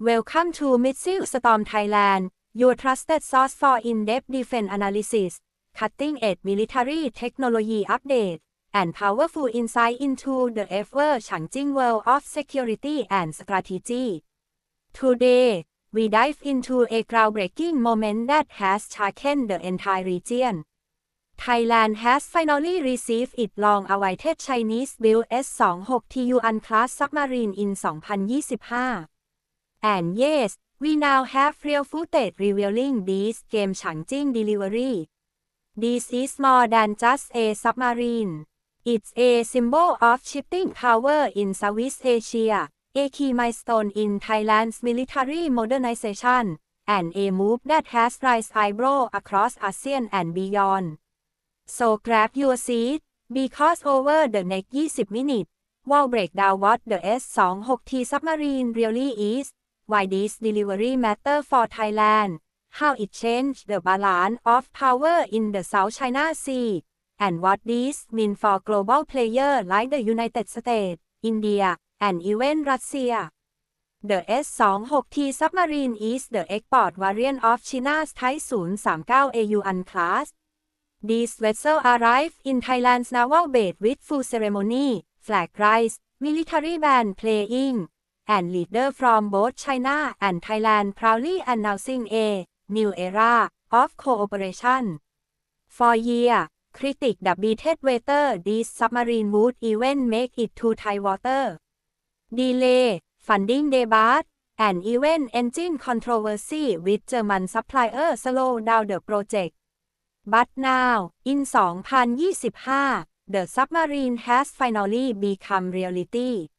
Welcome to Missile Storm Thailand, your trusted source for in-depth defense analysis, cutting-edge military technology update, and powerful insight into the ever-changing world of security and strategy. Today, we dive into a groundbreaking moment that has shaken the entire region. Thailand has finally received its long-awaited Chinese-built S-26 unclass submarine in 2025. And yes, we now have real footage revealing this game-changing delivery. This is more than just a submarine. It's a symbol of shifting power in Southeast Asia, a key milestone in Thailand's military modernization, and a move that has raised eyebrows across ASEAN and beyond. So grab your seat, because over the next 20 minutes, we'll break down what the S-26T submarine really is, why this delivery matter for Thailand, how it changed the balance of power in the South China Sea, and what this means for global players like the United States, India, and even Russia. The S-26T submarine is the export variant of China's Type 039 AU class. This vessel arrived in Thailand's naval base with full ceremony, flag rise, military band playing, and leader from both China and Thailand proudly announcing a new era of cooperation. For years, critics debated whether this submarine would even make it to Thai water. Delay, funding debate, and even engine controversy with German supplier slow down the project. But now, in 2025, the submarine has finally become reality.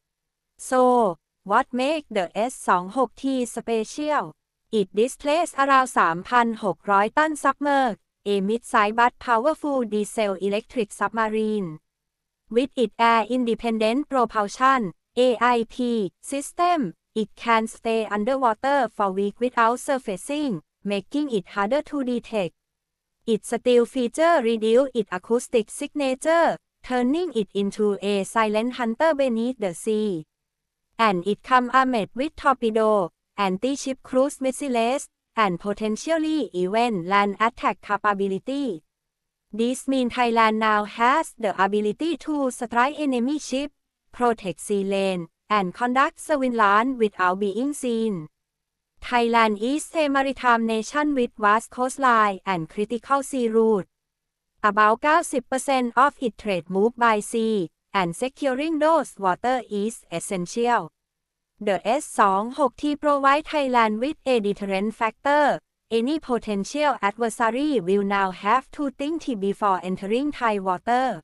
So, what make the S-26T special? It displays around 3,600 ton submerged, a mid-size but powerful diesel-electric submarine. With its air-independent propulsion AIP system, it can stay underwater for weeks without surfacing, making it harder to detect. Its steel feature reduce its acoustic signature, turning it into a silent hunter beneath the sea and it come armed with torpedo, anti-ship cruise missiles, and potentially even land attack capability. This means Thailand now has the ability to strike enemy ship, protect sea lane, and conduct surveillance without being seen. Thailand is a maritime nation with vast coastline and critical sea route. About 90% of its trade move by sea, and securing those water is essential. The S-26T provide Thailand with a deterrent factor. Any potential adversary will now have to think before entering Thai water.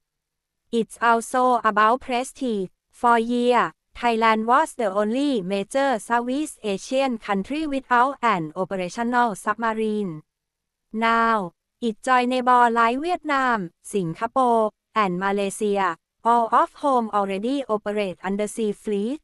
It's also about prestige. For years, Thailand was the only major Southeast Asian country without an operational submarine. Now, it joined neighbors like Vietnam, Singapore, and Malaysia, all of whom already operate undersea fleet.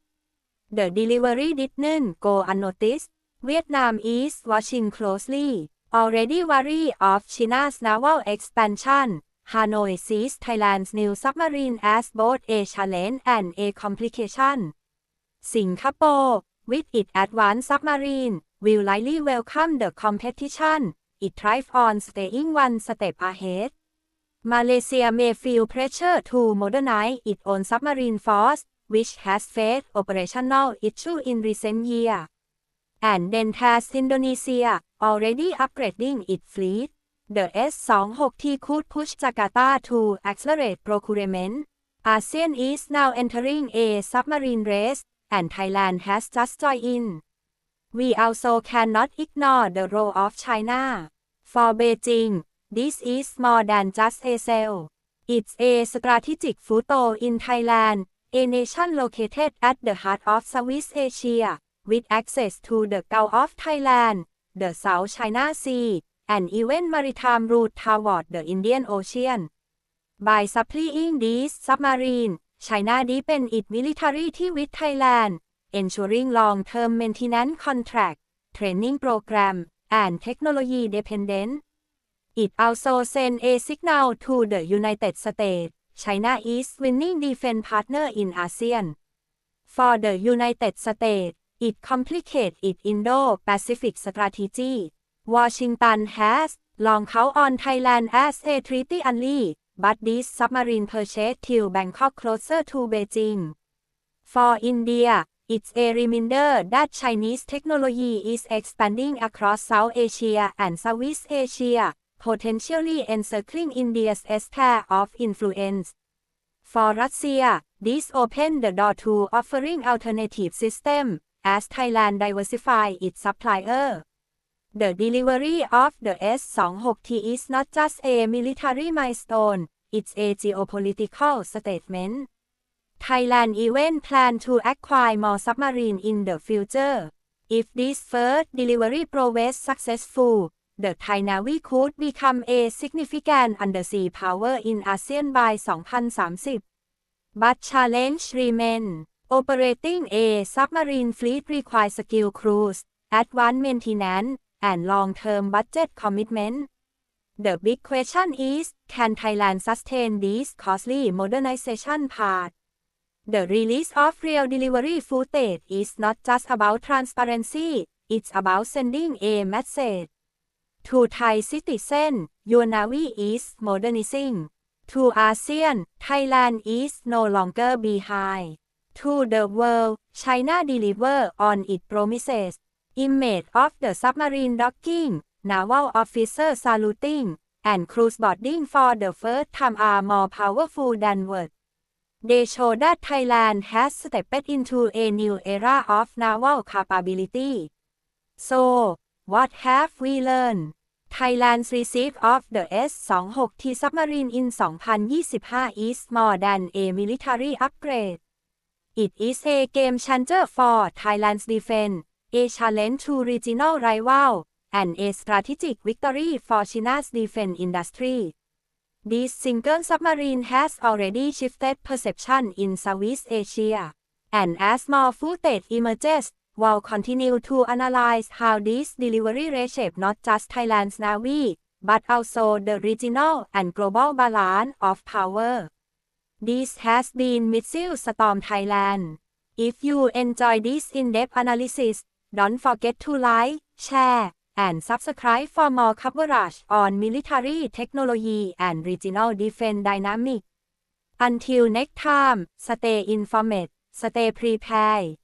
The delivery didn't go unnoticed. Vietnam is watching closely. Already wary of China's naval expansion, Hanoi sees Thailand's new submarine as both a challenge and a complication. Singapore, with its advanced submarine, will likely welcome the competition. It thrives on staying one step ahead. Malaysia may feel pressure to modernize its own submarine force, which has faced operational issues in recent years. And then has Indonesia, already upgrading its fleet. The S-26T could push Jakarta to accelerate procurement. ASEAN is now entering a submarine race, and Thailand has just joined in. We also cannot ignore the role of China. For Beijing, this is more than just a sale. It's a strategic foothold in Thailand, a nation located at the heart of Southeast Asia, with access to the Gulf of Thailand, the South China Sea, and even maritime route toward the Indian Ocean. By supplying these submarines, China deepened its military ties with Thailand, ensuring long-term maintenance contract, training program, and technology dependence. It also sent a signal to the United States. China is winning defense partner in ASEAN. For the United States, It complicates its Indo-Pacific strategy. Washington has long called on Thailand as a treaty ally, but this submarine purchase till Bangkok closer to Beijing. For India, it's a reminder that Chinese technology is expanding across South Asia and Southeast Asia, potentially encircling India's sphere of influence. For Russia, this opened the door to offering alternative systems as Thailand diversify its supplier. The delivery of the S-26T is not just a military milestone, it's a geopolitical statement. Thailand even plan to acquire more submarine in the future. If this first delivery proves successful, the Thai Navy could become a significant undersea power in ASEAN by 2030. But challenge remain. Operating a submarine fleet requires skill crews, advanced maintenance, and long-term budget commitment. The big question is, can Thailand sustain this costly modernization part? The release of real delivery footage is not just about transparency, it's about sending a message. To Thai citizens, your Navy is modernizing. To ASEAN, Thailand is no longer behind. To the world, China deliver on its promises. Image of the submarine docking, naval officer saluting, and cruise boarding for the first time are more powerful than words. They show that Thailand has stepped into a new era of naval capability. So, what have we learned? Thailand's receipt of the S-26T submarine in 2025 is more than a military upgrade. It is a game changer for Thailand's defense, a challenge to regional rival, and a strategic victory for China's defense industry. This single submarine has already shifted perception in Southeast Asia. And as more footage emerges, we'll continue to analyze how this delivery reshape not just Thailand's Navy, but also the regional and global balance of power. This has been Missile Storm Thailand. If you enjoy this in-depth analysis, don't forget to like, share, and subscribe for more coverage on military technology and regional defense dynamics. Until next time, stay informed, stay prepared.